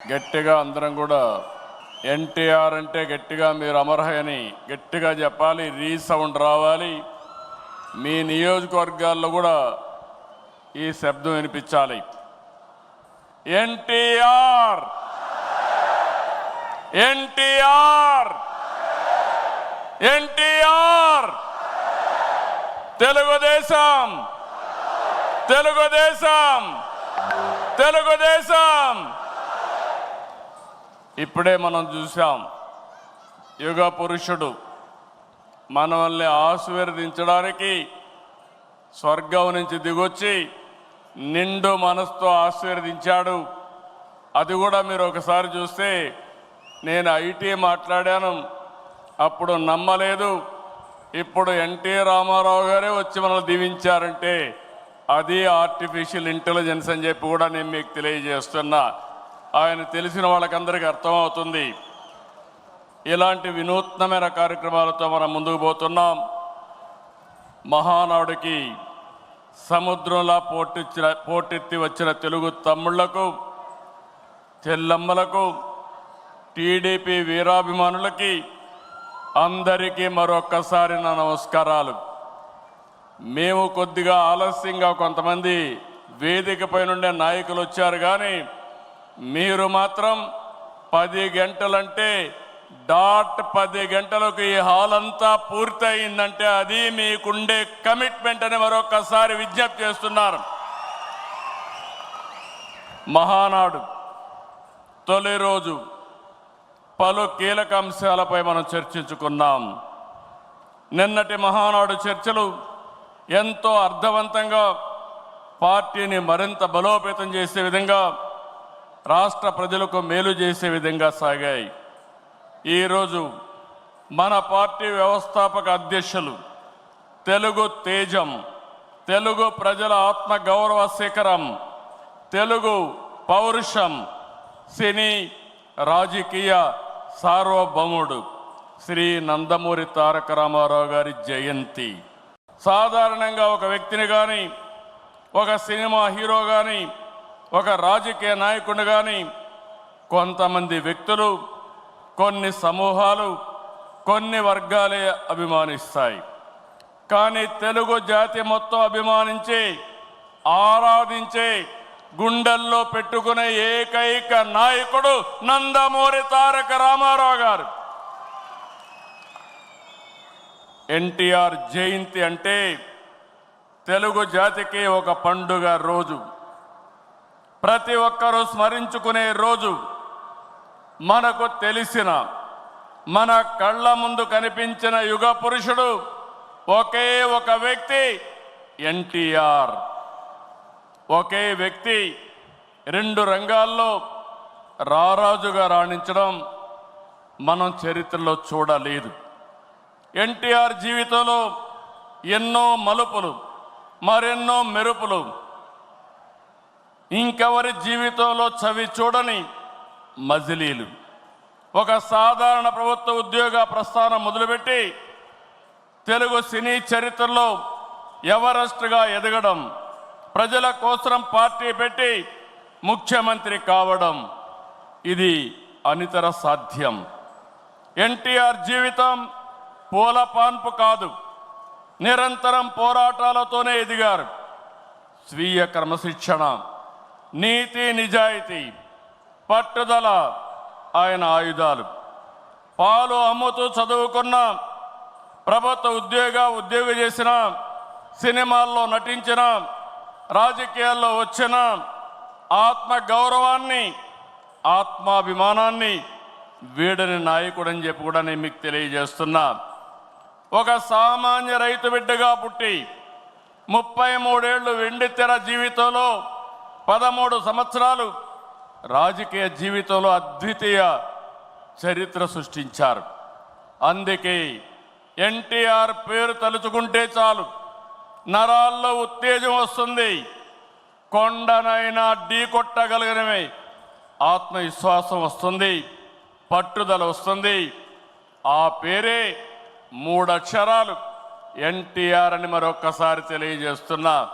గట్టిగా అందరం కూడా ఎన్టీఆర్ అంటే గట్టిగా మీరు అమర్హయని గట్టిగా చెప్పాలి రీసౌండ్ రావాలి. మీ నియోజకవర్గాల్లో కూడా ఈ శబ్దం వినిపించాలి. ఎన్టీఆర్! ఎన్టీఆర్! ఎన్టీఆర్! తెలుగుదేశం! తెలుగుదేశం! తెలుగుదేశం! ఇప్పుడే మనం చూసాం యుగ పురుషుడు మనల్ని ఆశీర్వదించడానికి స్వర్గం నుంచి దిగొచ్చి నిండు మనసుతో ఆశీర్వదించాడు. అది కూడా మీరు ఒకసారి చూస్తే నేను ఐటీ మాట్లాడాను అప్పుడు నమ్మలేదు. ఇప్పుడు ఎన్టీ రామారావు గారే వచ్చి మనల్ని దీవించారంటే అది ఆర్టిఫిషియల్ ఇంటెలిజెన్స్ అని చెప్పి కూడా నేను మీకు తెలియజేస్తున్నా. ఆయన తెలిసిన వాళ్ళకందరికీ అర్థమవుతుంది. ఇలాంటి వినూత్నమైన కార్యక్రమాలతో మనం ముందుకు పోతున్నాం. మహానాడుకి సముద్రంలా పోటెచ్చిన పోటెత్తి వచ్చిన తెలుగు తమ్ముళ్ళకు చెల్లమ్మలకు టీడీపీ వీరాభిమానులకి అందరికీ మరొక్కసారి నా నమస్కారాలు. మేము కొద్దిగా ఆలస్యంగా కొంతమంది వేదికపై నుండే నాయకులు వచ్చారు కానీ మీరు మాత్రం పది గంటలంటే డాట్ పది గంటలకు ఈ హాల్ అంతా పూర్తయిందంటే అది మీకుండే కమిట్మెంట్ అని మరొకసారి విజ్ఞప్తి చేస్తున్నారు. మహానాడు తొలి రోజు పలు కీలక అంశాలపై మనం చర్చించుకున్నాం. నిన్నటి మహానాడు చర్చలు ఎంతో అర్థవంతంగా పార్టీని మరింత బలోపేతం చేసే విధంగా రాష్ట్ర ప్రజలకు మేలు చేసే విధంగా సాగాయి. ఈరోజు మన పార్టీ వ్యవస్థాపక అధ్యక్షులు తెలుగు తేజం తెలుగు ప్రజల ఆత్మ గౌరవ శిఖరం తెలుగు పౌరుషం సినీ రాజకీయ సార్వభౌముడు శ్రీ నందమూరి తారక రామారావు గారి జయంతి. సాధారణంగా ఒక వ్యక్తిని కానీ ఒక సినిమా హీరో కానీ ఒక రాజకీయ నాయకుడు కానీ కొంతమంది వ్యక్తులు కొన్ని సమూహాలు కొన్ని వర్గాలే అభిమానిస్తాయి. కానీ తెలుగు జాతి మొత్తం అభిమానించి ఆరాధించే గుండెల్లో పెట్టుకునే ఏకైక నాయకుడు నందమూరి తారక రామారావు గారు. ఎన్టీఆర్ జయంతి అంటే తెలుగు జాతికి ఒక పండుగ రోజు. ప్రతి ఒక్కరూ స్మరించుకునే రోజు మనకు తెలిసిన మన కళ్ళ ముందు కనిపించిన యుగ పురుషుడు ఒకే ఒక వ్యక్తి ఎన్టీఆర్. ఒకే వ్యక్తి రెండు రంగాల్లో రారాజుగా రాణించడం మనం చరిత్రలో చూడలేదు. ఎన్టీఆర్ జీవితంలో ఎన్నో మలుపులు మరెన్నో మెరుపులు ఇంకెవరి జీవితంలో చవి చూడని మజిలీలు. ఒక సాధారణ ప్రభుత్వ ఉద్యోగ ప్రస్థానం మొదలుపెట్టి తెలుగు సినీ చరిత్రలో ఎవరెస్ట్గా ఎదగడం ప్రజల కోసం పార్టీ పెట్టి ముఖ్యమంత్రి కావడం ఇది అనితర సాధ్యం. ఎన్టీఆర్ జీవితం పూల పాన్పు కాదు నిరంతరం పోరాటాలతోనే ఎదిగారు. స్వీయ క్రమశిక్షణ. నీతి నిజాయితీ పట్టుదల ఆయన ఆయుధాలు. పాలు అమ్ముతూ చదువుకున్న ప్రభుత్వ ఉద్యోగ ఉద్యోగం చేసిన సినిమాల్లో నటించిన రాజకీయాల్లో వచ్చిన ఆత్మ గౌరవాన్ని ఆత్మాభిమానాన్ని వీడని నాయకుడని చెప్పి కూడా నేను మీకు తెలియజేస్తున్నా. ఒక సామాన్య రైతు బిడ్డగా పుట్టి ముప్పై మూడేళ్ళు వెండి తెర జీవితంలో పదమూడు సంవత్సరాలు రాజకీయ జీవితంలో అద్వితీయ చరిత్ర సృష్టించారు. అందుకే ఎన్టీఆర్ పేరు తలుచుకుంటే చాలు. నరాల్లో ఉత్తేజం వస్తుంది. కొండనైనా ఢీ కొట్టగలిగినవి ఆత్మవిశ్వాసం వస్తుంది. పట్టుదల వస్తుంది. ఆ పేరే మూడక్షరాలు. ఎన్టీఆర్ అని మరొక్కసారి తెలియజేస్తున్నా.